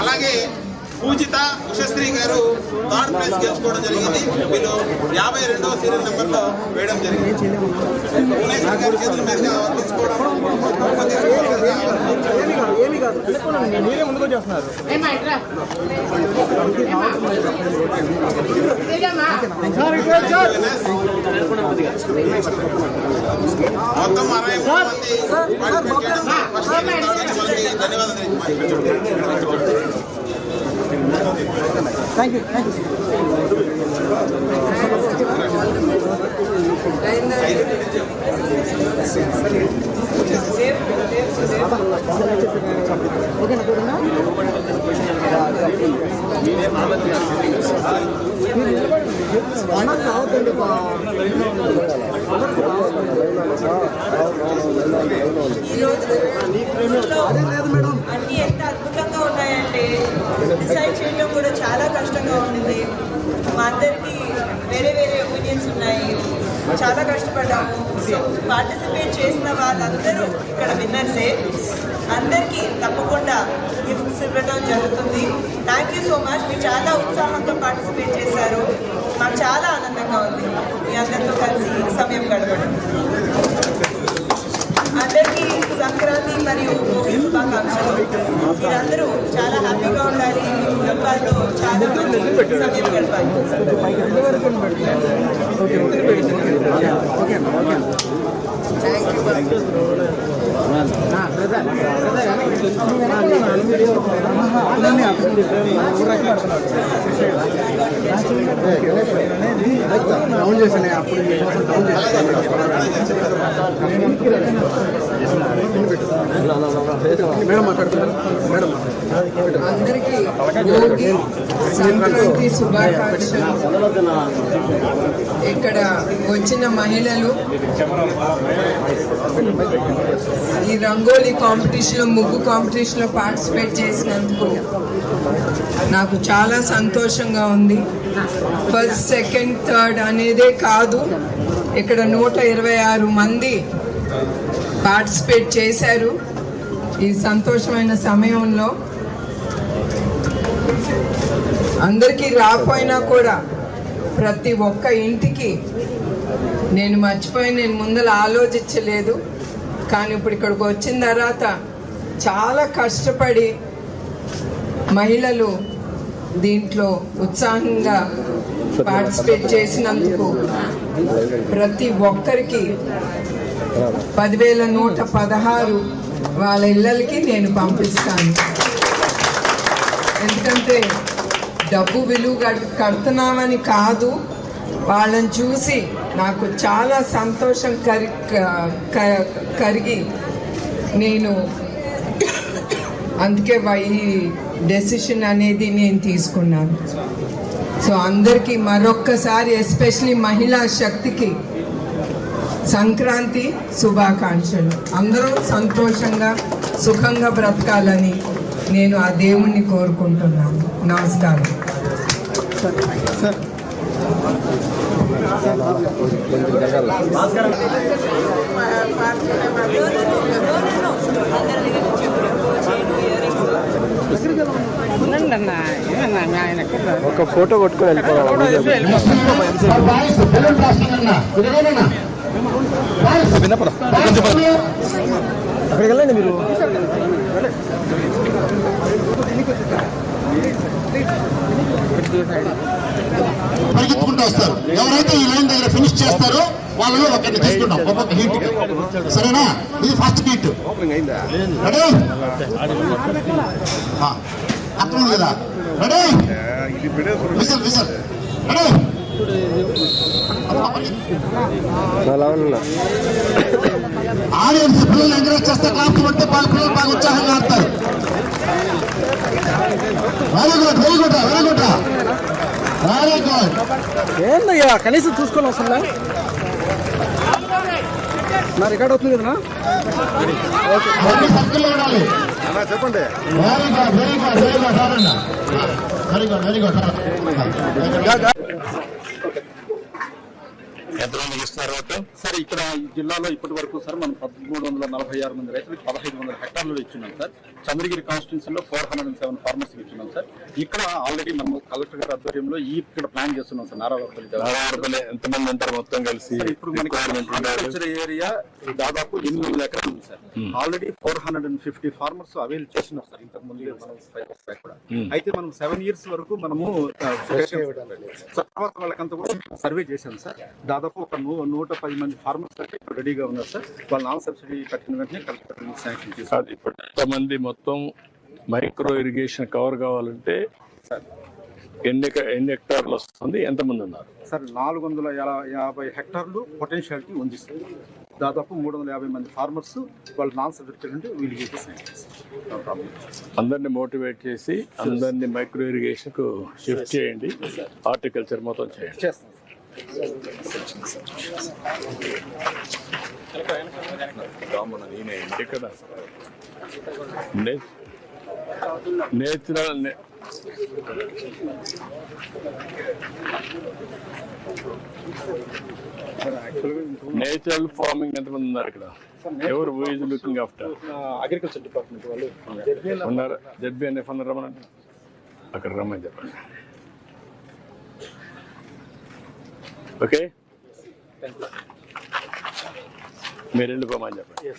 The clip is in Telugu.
అలాగే పూజిత ఉషశ్రీ గారు థర్డ్ ప్రైజ్ గెలుచుకోవడం జరిగింది. వీళ్ళు యాభై రెండవ సీరియల్ నెంబర్లో వేయడం జరిగింది. భువనేశ్వర్ గారి చేతుల మీదుగా తీసుకోవడం మీరే ముందుకు వచ్చేస్తున్నారు. మొత్తం అరవై మంది థ్యాంక్ యూ థ్యాంక్ యూ అన్ని ఎంత అద్భుతంగా ఉన్నాయంటే డిసైడ్ చేయడం కూడా చాలా కష్టంగా ఉండింది. మా అందరికీ వేరే వేరే ఒపీనియన్స్ ఉన్నాయి. చాలా కష్టపడ్డాము. పార్టిసిపేట్ చేసిన వాళ్ళందరూ ఇక్కడ విన్నర్సే. అందరికీ తప్పకుండా గిఫ్ట్స్ ఇవ్వడం జరుగుతుంది. థ్యాంక్ యూ సో మచ్ మీరు చాలా ఉత్సాహంతో పార్టిసిపేట్ చేశారు. మాకు చాలా ఆనందంగా ఉంది. మీ అందరితో కలిసి సమయం గడపడం. అందరికీ సంక్రాంతి మరియు భోగి శుభాకాంక్షలు. మీరందరూ చాలా హ్యాపీగా ఉండాలి. మీ కుటుంబాల్లో చాలా మంది సమయం గడపాలి. డౌన్ చేశాను అప్పుడు డౌన్ చేశాను. అందరికీ భోగి సంక్రాంతి శుభాకాంక్షలు. ఇక్కడ వచ్చిన మహిళలు ఈ రంగోలీ కాంపిటీషన్లో ముగ్గు కాంపిటీషన్లో పార్టిసిపేట్ చేసినందుకు నాకు చాలా సంతోషంగా ఉంది. ఫస్ట్ సెకండ్ థర్డ్ అనేదే కాదు ఇక్కడ నూట ఇరవై ఆరు మంది పార్టిసిపేట్ చేశారు. ఈ సంతోషమైన సమయంలో అందరికీ రాపోయినా కూడా ప్రతి ఒక్క ఇంటికి నేను మర్చిపోయి నేను ముందర ఆలోచించలేదు. కానీ ఇప్పుడు ఇక్కడికి వచ్చిన తర్వాత చాలా కష్టపడి మహిళలు దీంట్లో ఉత్సాహంగా పార్టిసిపేట్ చేసినందుకు ప్రతి ఒక్కరికి పదివేల నూట పదహారు వాళ్ళ ఇళ్ళకి నేను పంపిస్తాను. ఎందుకంటే డబ్బు విలువ కడ్- కడుతున్నామని కాదు వాళ్ళని చూసి నాకు చాలా సంతోషం కరి క- కరిగి నేను అందుకే ఈ డెసిషన్ అనేది నేను తీసుకున్నాను. సో అందరికీ మరొక్కసారి ఎస్పెషలీ మహిళా శక్తికి సంక్రాంతి శుభాకాంక్షలు. అందరూ సంతోషంగా సుఖంగా బ్రతకాలని నేను ఆ దేవుణ్ణి కోరుకుంటున్నాను. నమస్కారం. ఒక ఫోటో కొట్టుకొని వెళ్ళిపోవాలి. వినపడా అక్కడికి వెళ్ళండి మీరు పరిగెత్తుకుంటూ వస్తారు. ఎవరైతే ఈ లైన్ దగ్గర ఫినిష్ చేస్తారో వాళ్ళలో ఒకరిని తీసుకుంటాం. ఒక్కొక్క హీట్ సరేనా? ఇది ఫస్ట్ హీట్ రెడీ అక్కడ కదా? Ready whistle whistle ready audience పిల్లలు ఎంకరేజ్ చేస్తే క్లాస్ వాళ్ళ పిల్లలు బాగా ఉత్సాహంగా ఆడతారు. Very good very good very good very good ఏందయ్యా కనీసం చూసుకోవాలి అసలు నా రికార్డ్ అవుతుంది కదా చెప్పండి very good very good very good very good very good ఎంతమంది ఇస్తున్నారు సార్ ఇక్కడ ఈ జిల్లాలో ఇప్పటి వరకు సార్ మనం పదమూడు వందల నలభై ఆరు మంది రైతులకు పదహైదు వందల హెక్టార్లు ఇచ్చున్నాం sir. Chandragiri కాన్స్టిట్యూన్సీలో four hundred and seven farmers ఇచ్చున్నాం sir. ఇక్కడ ఆల్రెడీ మనం కలెక్టర్ గారి ఆధ్వర్యంలో ఈ ఇక్కడ ప్లాన్ చేస్తున్నాం సార్ నారాయణపల్లి ఎంతమంది ఉంటారు మొత్తం కలిసి? సార్ ఇప్పుడు మనకి అగ్రికల్చర్ ఏరియా దాదాపు ఎనిమిది వందల ఎకరాలు ఉంది sir. Already four hundred and fifty farmers avail చేస్తున్నారు సార్ ఇంతకు ముందు మనం కూడా. అయితే మనం సెవెన్ ఇయర్స్ వరకు మనము తర్వాత వాళ్ళకంతా కూడా సర్వే చేశాం సార్. దాదాపు ఒక నూ- నూట పది మంది ఫార్మర్స్ రెడీగా ఉన్నారు సార్. వాళ్ళు నాన్ సబ్సిడీ కట్టిన వెంటనే కలెక్టర్ శాంక్షన్ చేశారు. ఇప్పుడు ఎంతమంది మొత్తం మైక్రో ఇరిగేషన్ కవర్ కావాలంటే ఎన్ని ఎక- ఎన్ని హెక్టార్లు వస్తుంది? ఎంతమంది ఉన్నారు? సార్ నాలుగు వందల యాభై హెక్టార్లు పొటెన్షియాలిటీ ఉంది సార్. దాదాపు మూడు వందల యాభై మంది ఫార్మర్స్ వాళ్ళు నాన్ సబ్సిడీ ఉంటే వీళ్ళు ప్రాబ్లం అందరిని మోటివేట్ చేసి అందరిని మైక్రో ఇరిగేషన్కు షిఫ్ట్ చేయండి. హార్టికల్చర్ మొత్తం చేయండి. చేస్తాం రామన్న నేనే నేచురల్ ఫార్మింగ్ ఎంతమంది ఉన్నారు ఇక్కడ? ఎవరు is looking after agriculture department వాళ్ళు. ఉన్నారు. జడ్బి అనే రమ్మనండి అక్కడ రమ్మని చెప్పండి. ఓకే? మీరు వెళ్ళిపోమని చెప్పండి